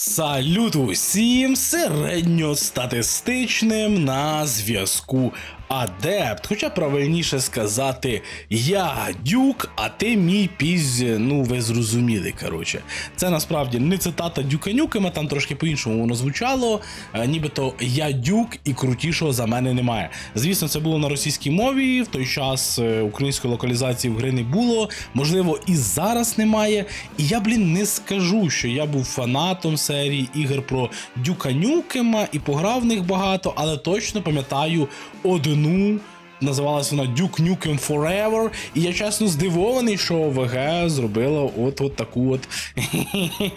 Салют усім середньостатистичним на зв'язку Адепт. Хоча правильніше сказати, я дюк, а ти мій пізь, ну ви зрозуміли. Коротше, це насправді не цитата Дюка Нюкема, там трошки по-іншому воно звучало. е, Нібито я дюк і крутішого за мене немає. Звісно, це було на російській мові. В той час е, української локалізації в гри не було. Можливо, і зараз немає. І я, блін, не скажу, що я був фанатом серії ігор про Дюка Нюкема і пограв в них багато, але точно пам'ятаю одну. Називалась вона Duke Nukem Forever, і я чесно здивований, що ВГ зробила от, таку от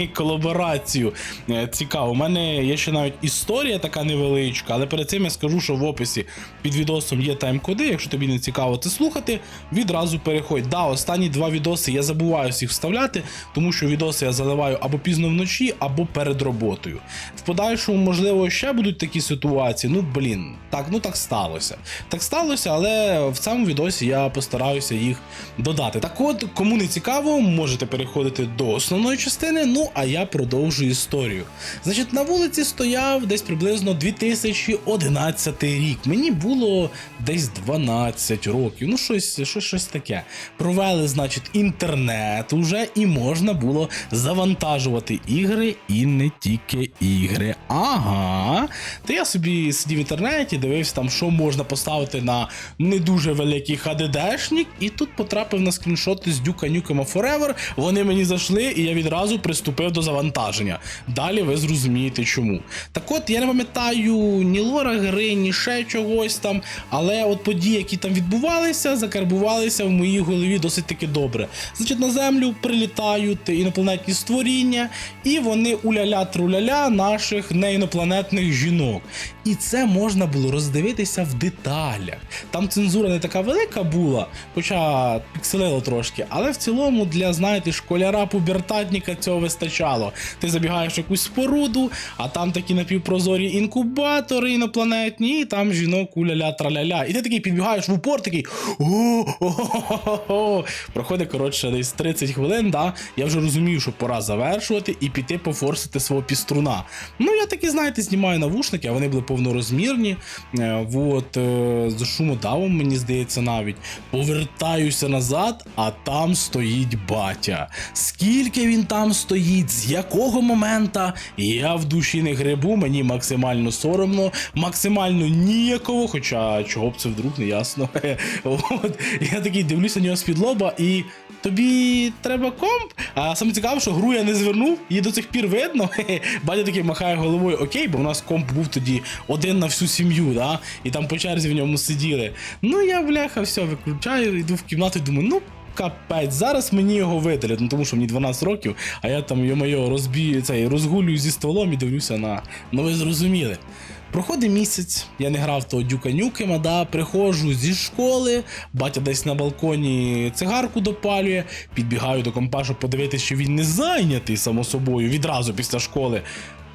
колаборацію. Е, Цікаво, у мене є ще навіть історія така невеличка, але перед цим я скажу, що в описі під відосом є тайм-коди. Якщо тобі не цікаво це слухати, відразу переходь. Да, останні два відоси я забуваю всіх вставляти, тому що відоси я заливаю або пізно вночі, або перед роботою. В подальшому, можливо, ще будуть такі ситуації. Ну, блін, так, ну так сталося. Так сталося, але в цьому відосі я постараюся їх додати. Так от, кому не цікаво, можете переходити до основної частини. Ну а я продовжую історію. Значить, на вулиці стояв десь приблизно 2011 рік. Мені було десь 12 років. Ну, щось, щось, щось таке. Провели, значить, інтернет уже, і можна було завантажувати ігри і не тільки ігри. Ага. Та я собі сидів в інтернеті, дивився там, що можна поставити на не дуже великий HDD-шник, і тут потрапив на скріншоти з Дюка Нюкема Forever. Вони мені зайшли, і я відразу приступив до завантаження. Далі ви зрозумієте чому. Так от я не пам'ятаю ні лора гри, ні ще чогось там, але от події, які там відбувалися, закарбувалися в моїй голові досить таки добре. Значить, на землю прилітають інопланетні створіння, і вони уляля труляля наших неінопланетних жінок. І це можна було роздивитися в деталях. Там цензура не така велика була, хоча пікселило трошки, але в цілому для, знаєте, школяра пубертатника цього вистачало. Ти забігаєш в якусь споруду, а там такі напівпрозорі інкубатори інопланетні, і там жінок уляля траляля. І ти такий підбігаєш в упор, такий о Проходить, коротше, десь 30 хвилин, да, я вже розумію, що пора завершувати і піти пофорсити свого піструна. Ну, я таки, знаєте, знімаю навушники, а вони були повнорозмірні. Е, от, е, з шумодавом, мені здається, навіть. Повертаюся назад, а там стоїть батя. Скільки він там стоїть, з якого момента, я в душі не грибу, мені максимально соромно, максимально ніяково, хоча чого б це вдруг не ясно. От, я такий дивлюся на нього з-під лоба і. Тобі треба комп? А саме цікаво, що гру я не звернув, її до цих пір видно. Батя такий махає головою, окей, бо у нас комп був тоді один на всю сім'ю, да? і там по черзі в ньому сиділи. Ну я бляха, все, виключаю, йду в кімнату і думаю, ну. Капець, зараз мені його видалять, ну тому що мені 12 років, а я там йо-моє розбію цей розгулюю зі стволом і дивлюся на. Ну ви зрозуміли. Проходить місяць, я не грав того Дюка Нюкема, да, приходжу зі школи, батя десь на балконі цигарку допалює, підбігаю до компа, щоб подивитися, чи він не зайнятий, само собою, відразу після школи.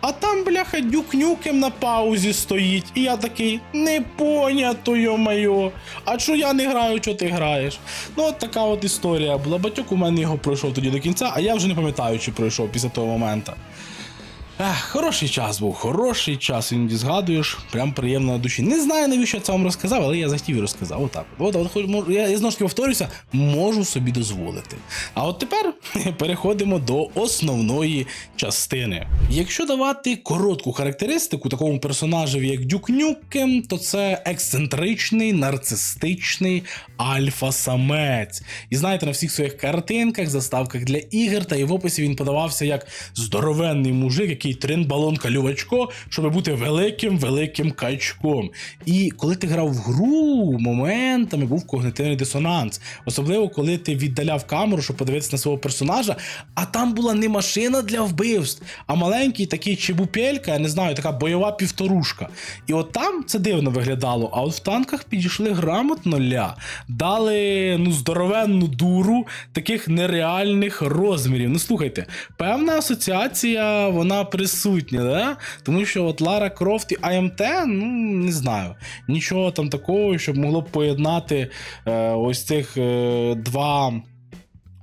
А там, бляха, дюк нюкем на паузі стоїть, і я такий, не понято, йо-майо. А що я не граю, що ти граєш? Ну, от така от історія була. Батьок у мене його пройшов тоді до кінця, а я вже не пам'ятаю, чи пройшов після того моменту. Ех, хороший час був, хороший час, іноді згадуєш, прям приємно на душі. Не знаю, навіщо я це вам розказав, але я захотів і розказав. Отак. От, от, я, я знову ж таки повторюся, можу собі дозволити. А от тепер переходимо до основної частини. Якщо давати коротку характеристику такому персонажеві, як Дюк Нюкем, то це ексцентричний, нарцистичний альфа-самець. І знаєте, на всіх своїх картинках, заставках для ігор та і в описі він подавався як здоровенний мужик, який трин балон калювачко, щоб бути великим великим качком. І коли ти грав в гру, моментами був когнитивний дисонанс. Особливо, коли ти віддаляв камеру, щоб подивитися на свого персонажа, а там була не машина для вбивств, а маленький такий чебупелька, я не знаю, така бойова півторушка. І от там це дивно виглядало. А от в танках підійшли грамотно ля, дали ну здоровенну дуру таких нереальних розмірів. Ну слухайте, певна асоціація вона присутня, да? тому що от Лара Крофт і АМТ, ну не знаю, нічого там такого, щоб могло б поєднати е, ось цих е, два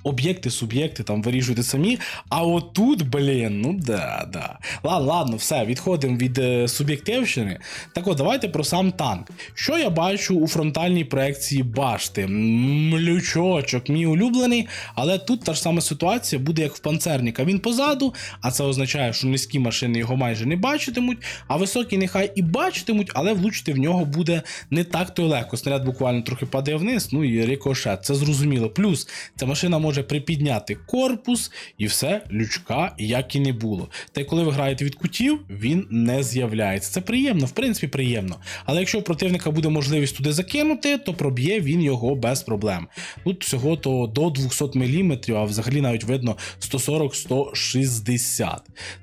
об'єкти, суб'єкти там вирішуйте самі. А отут, блін, ну да, да. Ладно, ладно, все, відходимо від е, суб'єктивщини. Так от, давайте про сам танк. Що я бачу у фронтальній проекції башти? М, Лючочок, мій улюблений, але тут та ж сама ситуація буде як в панцерника. Він позаду, а це означає, що низькі машини його майже не бачитимуть, а високі нехай і бачитимуть, але влучити в нього буде не так то легко. Снаряд буквально трохи падає вниз, ну і рикошет, це зрозуміло. Плюс ця машина може припідняти корпус і все, лючка як і не було. Та й коли ви граєте від кутів, він не з'являється. Це приємно, в принципі, приємно. Але якщо у противника буде можливість туди закинути, то проб'є він його без проблем. Тут всього то до 200 мм, а взагалі навіть видно 140-160.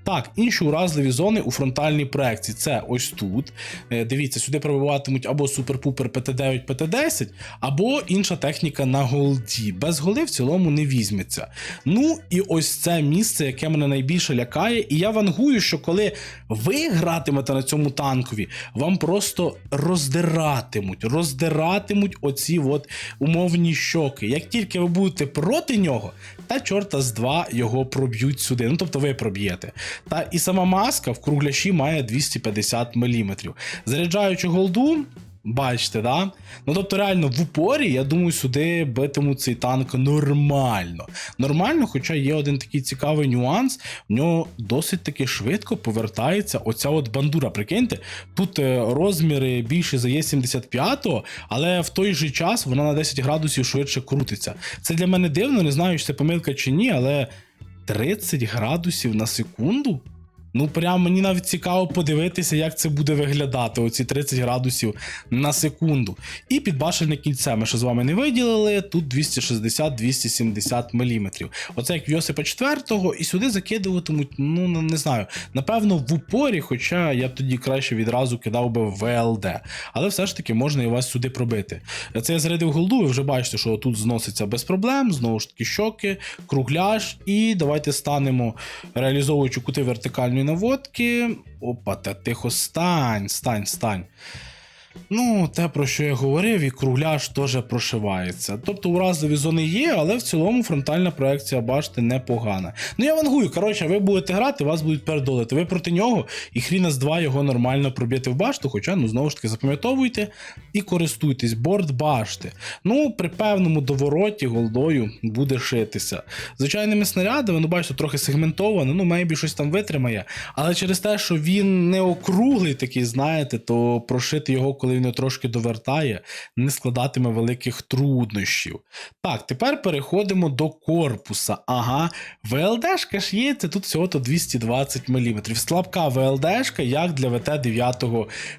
Так, інші уразливі зони у фронтальній проекції це ось тут. Е, Дивіться, сюди пробиватимуть або супер-пупер ПТ9, ПТ10, або інша техніка на голді. Без голи в цілому не візьметься. Ну і ось це місце, яке мене найбільше лякає. І я вангую, що коли ви гратимете на цьому танкові, вам просто роздиратимуть, роздиратимуть оці от умовні щоки. Як тільки ви будете проти нього, та чорта з два його проб'ють сюди. Ну тобто ви проб'єте. Та і сама маска в кругляші має 250 мм. Заряджаючи голду. Бачите, да? Ну тобто, реально, в упорі, я думаю, сюди битимуть цей танк нормально. Нормально, хоча є один такий цікавий нюанс, в нього досить таки швидко повертається оця от бандура. Прикиньте, тут е, розміри більше за Є75, але в той же час вона на 10 градусів швидше крутиться. Це для мене дивно, не знаю, чи це помилка чи ні, але 30 градусів на секунду. Ну, прям мені навіть цікаво подивитися, як це буде виглядати, оці 30 градусів на секунду. І підбашельне кільце ми ще з вами не виділили. Тут 260-270 мм. Оце як в Йосипа 4 і сюди закидуватимуть, ну не знаю, напевно, в упорі, хоча я б тоді краще відразу кидав би в ВЛД. Але все ж таки можна і вас сюди пробити. Це я зарядив голду, ви вже бачите, що тут зноситься без проблем. Знову ж таки, щоки, кругляш. І давайте станемо, реалізовуючи кути вертикальної наводки. Опа, та тихо, стань, стань, стань. Ну, те, про що я говорив, і кругляш теж прошивається. Тобто уразливі зони є, але в цілому фронтальна проекція башти непогана. Ну я вангую, коротше, ви будете грати, вас будуть передолити. Ви проти нього, і хріна з два його нормально проб'єте в башту, хоча, ну, знову ж таки, запам'ятовуйте і користуйтесь. Борт башти. Ну, при певному довороті голдою буде шитися. Звичайними снарядами, ну, бачите, трохи сегментовано, ну, мейбі щось там витримає. Але через те, що він не округлий такий, знаєте, то прошити його, коли він трошки довертає, не складатиме великих труднощів. Так, тепер переходимо до корпуса. Ага, ВЛДшка ж є, це тут всього-то 220 мм. Слабка ВЛДшка, як для ВТ 9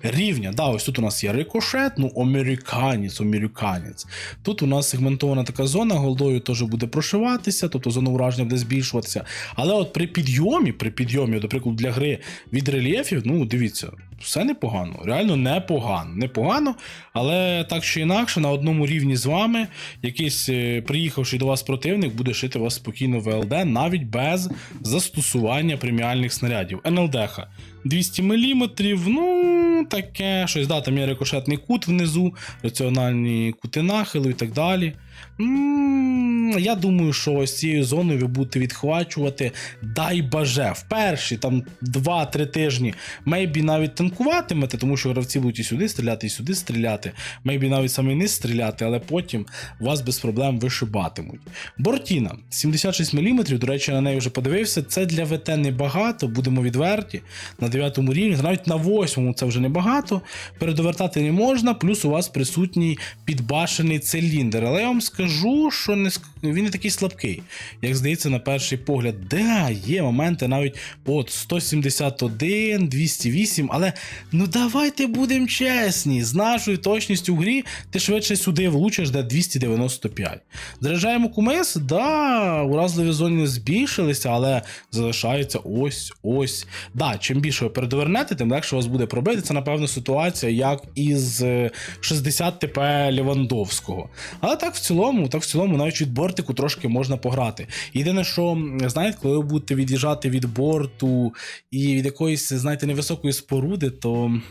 рівня. Да, ось тут у нас є рикошет, ну, американець, американець. Тут у нас сегментована така зона, голдою теж буде прошиватися, тобто зона ураження буде збільшуватися. Але от при підйомі, при підйомі, до прикладу, для гри від рельєфів, ну, дивіться, все непогано. Реально непогано. Непогано, але так чи інакше, на одному рівні з вами якийсь е, приїхавший до вас противник буде шити вас спокійно в ЛД, навіть без застосування преміальних снарядів. НЛДХ 200 мм, ну таке щось, да, там є рикошетний кут внизу, раціональні кути нахилу і так далі. М, Я думаю, що ось цією зоною ви будете відхвачувати, дай баже, в перші там 2-3 тижні, мейбі навіть танкуватимете, тому що гравці будуть і сюди стріляти, і сюди стріляти, мейбі навіть саме не стріляти, але потім вас без проблем вишибатимуть. Бортіна 76 мм, до речі, на неї вже подивився. Це для ВТ небагато, будемо відверті. На 9 рівні, навіть на 8 це вже небагато. Передовертати не можна, плюс у вас присутній підбашений циліндр. Але я вам скажу, що не він не такий слабкий, як здається, на перший погляд. Да, є моменти навіть от 171, 208, але ну давайте будемо чесні, з нашою точністю в грі ти швидше сюди влучиш, де 295. Заряджаємо кумис, да, уразливі зони збільшилися, але залишається ось ось. Да, чим більше ви передовернете, тим легше вас буде пробити. Це, напевно, ситуація, як із е, 60 ТП Лівандовського. Але так в цілому, так в цілому, навіть від бортику трошки можна пограти. Єдине, що знаєте, коли ви будете від'їжджати від борту і від якоїсь, знаєте, невисокої споруди, то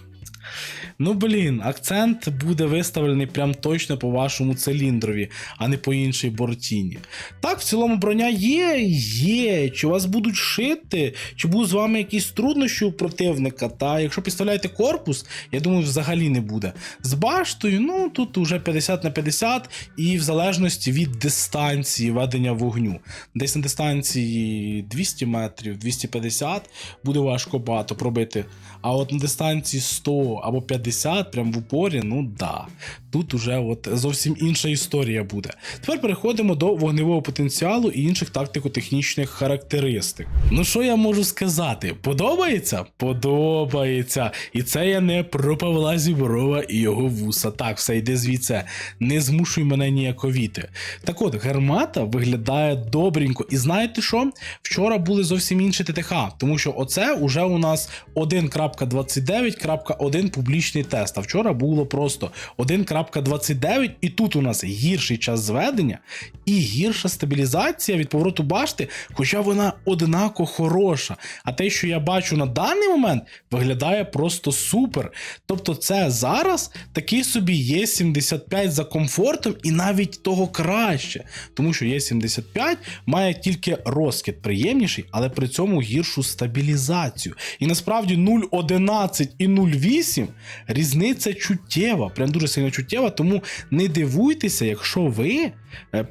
Ну блін, акцент буде виставлений прям точно по вашому циліндрові, а не по іншій бортіні. Так, в цілому броня є, є. Чи вас будуть шити, чи будуть з вами якісь труднощі у противника. Та якщо підставляєте корпус, я думаю, взагалі не буде. З баштою, ну тут уже 50 на 50, і в залежності від дистанції ведення вогню. Десь на дистанції 200 метрів, 250 буде важко багато пробити. А от на дистанції 100 або 50, прям в упорі, ну да. Тут уже от зовсім інша історія буде. Тепер переходимо до вогневого потенціалу і інших тактико-технічних характеристик. Ну що я можу сказати? Подобається? Подобається. І це я не про Павла Зіброва і його вуса. Так, все йде звідси. Не змушуй мене ніяковіти. Так от, гармата виглядає добренько. І знаєте що? Вчора були зовсім інші ТТХ, тому що оце уже у нас 1.29.1 публічний тест. А вчора було просто 1.29, і тут у нас гірший час зведення і гірша стабілізація від повороту башти, хоча вона однако хороша. А те, що я бачу на даний момент, виглядає просто супер. Тобто, це зараз такий собі є 75 за комфортом, і навіть того краще. Тому що є 75 має тільки розкид приємніший, але при цьому гіршу стабілізацію. І насправді 0.11 і 0.8 різниця чуттєва, прям дуже сильно чуттєва. Тому не дивуйтеся, якщо ви,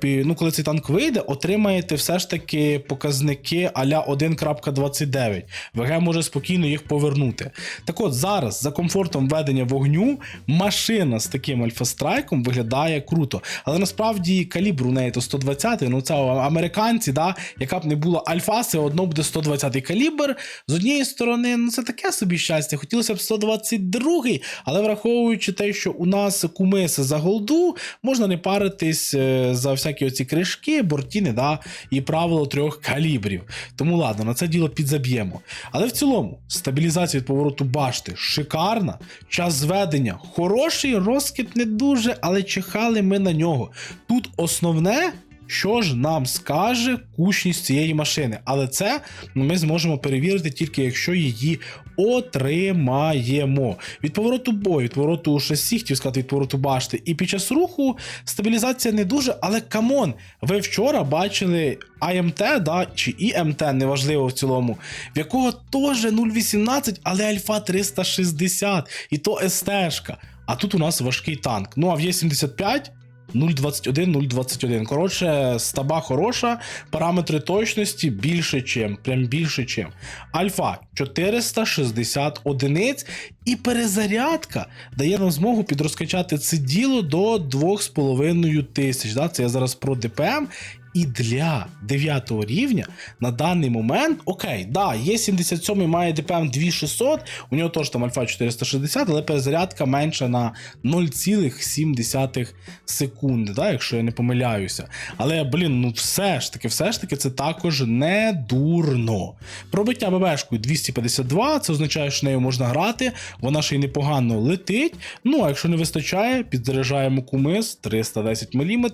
ну коли цей танк вийде, отримаєте все ж таки показники аля 1.29. ВГ може спокійно їх повернути. Так от зараз за комфортом ведення вогню машина з таким альфа-страйком виглядає круто. Але насправді калібр у неї то 120, ну це американці, да, яка б не була альфа, все одно буде 120 калібр. З однієї сторони, ну це таке собі щастя. Хотілося б 122, але враховуючи те, що у нас кумиси за голду, можна не паритись е, за всякі оці кришки, бортіни, да, і правило трьох калібрів. Тому ладно, на це діло підзаб'ємо. Але в цілому, стабілізація від повороту башти шикарна, час зведення хороший, розкид не дуже, але чекали ми на нього. Тут основне. Що ж нам скаже кучність цієї машини, але це ми зможемо перевірити тільки якщо її отримаємо. Від повороту бою, від повороту шасі, хотів сказати, від повороту башти. І під час руху стабілізація не дуже, але камон, ви вчора бачили АМТ, да, чи ІМТ, неважливо в цілому, в якого теж 0.18, але альфа 360, і то СТшка. А тут у нас важкий танк. Ну а в Є75 0.21, 0.21. Коротше, стаба хороша, параметри точності більше чим, прям більше чим. Альфа 460 одиниць, і перезарядка дає нам змогу підрозкачати це діло до 2,5 тисяч. Да? Це я зараз про ДПМ. І для 9 рівня на даний момент, окей, да, є 77 має ДПМ 2600, у нього теж там альфа 460, але перезарядка менша на 0,7 секунди, да, якщо я не помиляюся. Але, блін, ну все ж таки, все ж таки, це також не дурно. Пробиття ББшкою 252, це означає, що нею можна грати, вона ще й непогано летить. Ну, а якщо не вистачає, підзаряджаємо кумис 310 мм,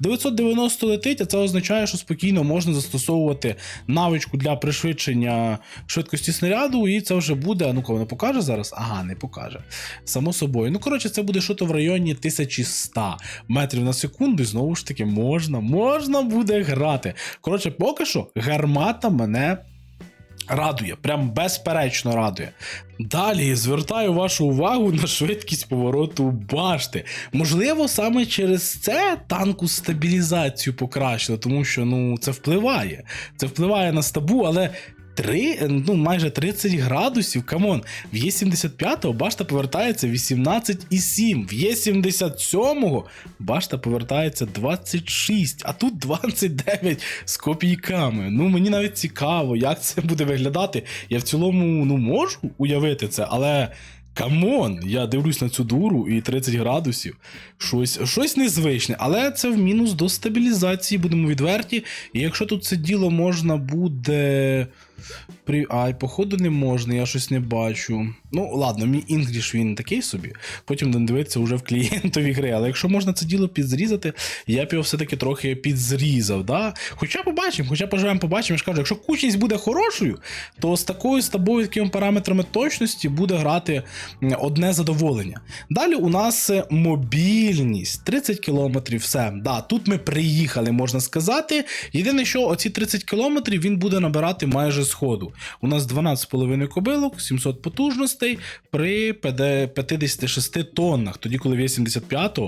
990 летить, а це означає, що спокійно можна застосовувати навичку для пришвидшення швидкості снаряду, і це вже буде. Ну, кого не покаже зараз? Ага, не покаже. Само собою. Ну, коротше, це буде щось в районі 1100 метрів на секунду, і знову ж таки, можна, можна буде грати. Коротше, поки що гармата мене. Радує, прям безперечно радує. Далі звертаю вашу увагу на швидкість повороту башти. Можливо, саме через це танку стабілізацію покращили, тому що ну це впливає. Це впливає на стабу, але. 3, ну майже 30 градусів. Камон, в Є75 башта повертається 18,7. В Є77 башта повертається 26, а тут 29 з копійками. Ну мені навіть цікаво, як це буде виглядати. Я в цілому ну можу уявити це, але. Камон, я дивлюсь на цю дуру і 30 градусів. Щось, щось незвичне, але це в мінус до стабілізації, будемо відверті. І якщо тут це діло можна буде При... Ай, походу не можна, я щось не бачу. Ну, ладно, мій інгліш він такий собі. Потім будемо дивитися вже в клієнтові гри. Але якщо можна це діло підзрізати, я б його все-таки трохи підзрізав. Да? Хоча побачимо, хоча поживемо, побачимо. Я ж кажу, якщо кучність буде хорошою, то з такою з тобою такими параметрами точності буде грати одне задоволення. Далі у нас е, мобільність 30 кілометрів. Все. Да, тут ми приїхали, можна сказати. Єдине, що оці 30 кілометрів він буде набирати майже з. У нас 12,5 кобилок, 700 потужностей при 56 тоннах. Тоді, коли 85,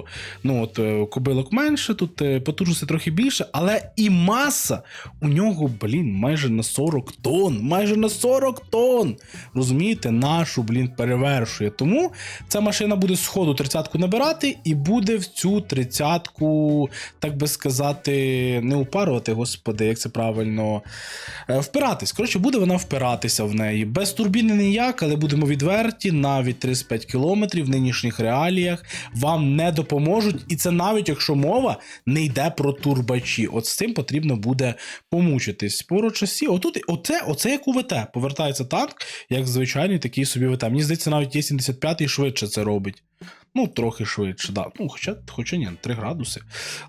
ну от е, кобилок менше, тут е, потужності трохи більше, але і маса у нього, блін, майже на 40 тонн. Майже на 40 тонн. Розумієте, нашу, блін, перевершує. Тому ця машина буде з ходу 30-ку набирати і буде в цю 30-ку, так би сказати, не упарувати, господи, як це правильно. е, Впиратись. Коротше, буде вона впиратися в неї. Без турбіни ніяк, але будемо відверті, навіть 35 кілометрів в нинішніх реаліях вам не допоможуть. І це навіть якщо мова не йде про турбачі. От з цим потрібно буде помучитись. По часі, отут, оце, оце як у ВТ. Повертається танк, як звичайний такий собі ВТ. Мені здається, навіть є 75 швидше це робить. Ну, трохи швидше, да. Ну, хоча, хоча ні, 3 градуси.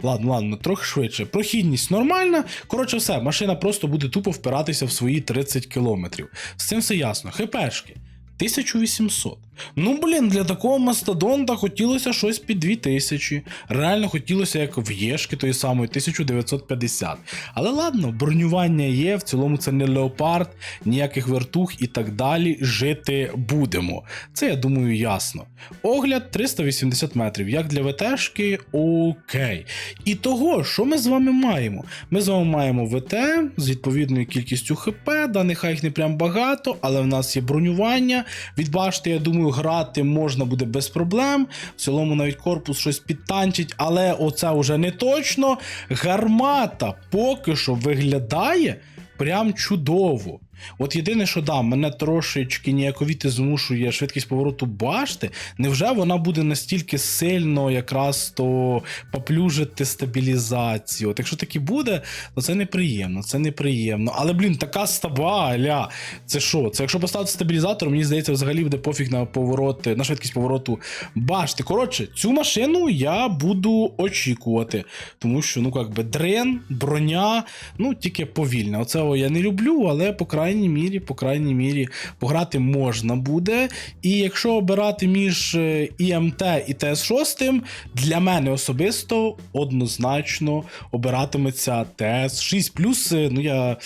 Ладно, ладно, трохи швидше. Прохідність нормальна. Коротше, все, машина просто буде тупо впиратися в свої 30 кілометрів. З цим все ясно. ХПшки. 1800. Ну, блін, для такого мастодонта хотілося щось під 2000. Реально хотілося, як в Єшки тої самої 1950. Але ладно, бронювання є, в цілому це не леопард, ніяких вертух і так далі. Жити будемо. Це я думаю ясно. Огляд 380 метрів, як для ВТшки, окей. І того, що ми з вами маємо? Ми з вами маємо ВТ з відповідною кількістю ХП, да, нехай їх не прям багато, але в нас є бронювання. Від башти, я думаю, грати можна буде без проблем. В цілому навіть корпус щось підтанчить, але оце вже не точно. Гармата поки що виглядає прям чудово. От єдине, що да, мене трошечки ніяковіти змушує швидкість повороту башти. Невже вона буде настільки сильно якраз то поплюжити стабілізацію? От якщо таки буде, то це неприємно, це неприємно. Але блін, така стаба, аля, це що? Це якщо поставити стабілізатор, мені здається, взагалі буде пофіг на повороти, на швидкість повороту башти. Коротше, цю машину я буду очікувати, тому що, ну як би, дрен, броня, ну тільки повільно. Оце я не люблю, але по крайній мірі, по крайній мірі, пограти можна буде. І якщо обирати між е, ІМТ і ТС-6, для мене особисто однозначно обиратиметься ТС-6. Плюс, е, ну я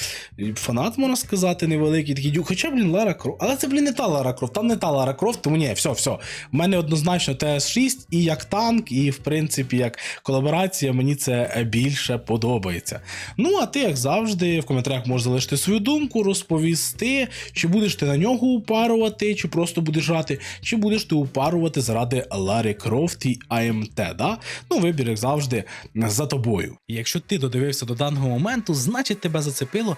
фанат, можна сказати, невеликий такий. Хоча, блін, Лара Крофт. Але це, блін, не та Лара Крофт, там не та Лара Крофт, тому ні, все, все. В мене однозначно ТС-6 і як танк, і в принципі як колаборація, мені це більше подобається. Ну, а ти, як завжди, в коментарях можеш залишити свою думку, розповісти, чи будеш ти на нього упарувати, чи просто будеш грати, чи будеш ти упарувати заради Ларі Крофт і АМТ. Да? Ну, вибір, як завжди, за тобою. Якщо ти додивився до даного моменту, значить тебе зацепило.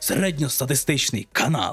середньостатистичний канал.